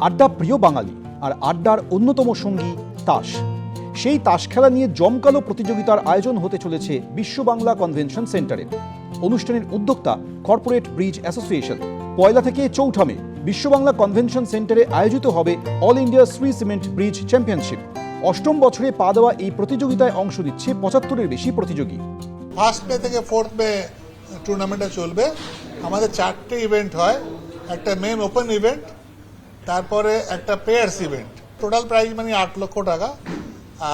আড্ডা প্রিয় বাঙালি আর আড্ডার অন্যতম সঙ্গী তাস। সেই তাস খেলা নিয়ে জমকালো প্রতিযোগিতার আয়োজন হতে চলেছে বিশ্ব বাংলা কনভেনশন সেন্টারে। অনুষ্ঠানের উদ্যোক্তা কর্পোরেট ব্রিজ অ্যাসোসিয়েশন। পয়লা থেকে চৌঠামে বিশ্ব বাংলা কনভেনশন সেন্টারে আয়োজিত হবে all India Shree cement bridge championship. অষ্টম বছরে পা দেওয়া এই প্রতিযোগিতায় অংশ নিচ্ছে পঁচাত্তরের বেশি প্রতিযোগী। ফার্স্ট মে থেকে ফোর্থ মে টুর্নামেন্টটা চলবে। আমাদের চারটে ইভেন্ট হয়। একটা মেন ওপেন ইভেন্ট তারপরে একটা পেয়ার্স ইভেন্ট টোটাল প্রাইজ মানে আট লক্ষ টাকা।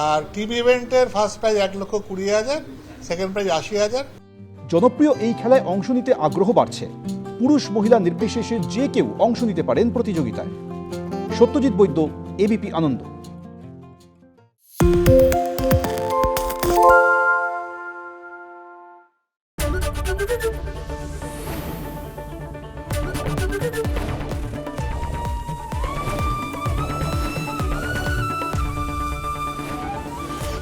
আর টিভি ইভেন্টের ফার্স্ট প্রাইজ এক লক্ষ কুড়ি হাজার সেকেন্ড প্রাইজ আশি হাজার। জনপ্রিয় এই খেলায় অংশ নিতে আগ্রহ বাড়ছে। পুরুষ মহিলা নির্বিশেষে যে কেউ অংশ নিতে পারেন প্রতিযোগিতায়। সত্যজিৎ বৈদ্য এবিপি আনন্দ।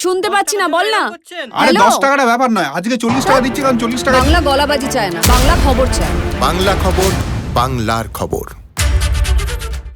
শুনতে পাচ্ছি না বল না। আরে? দশ টাকাটা ব্যাপার নয় আজকে চল্লিশ টাকা দিচ্ছি কারণ চল্লিশ টাকা বাংলা গলাবাজি চায় না বাংলা খবর চায় বাংলা খবর বাংলার খবর।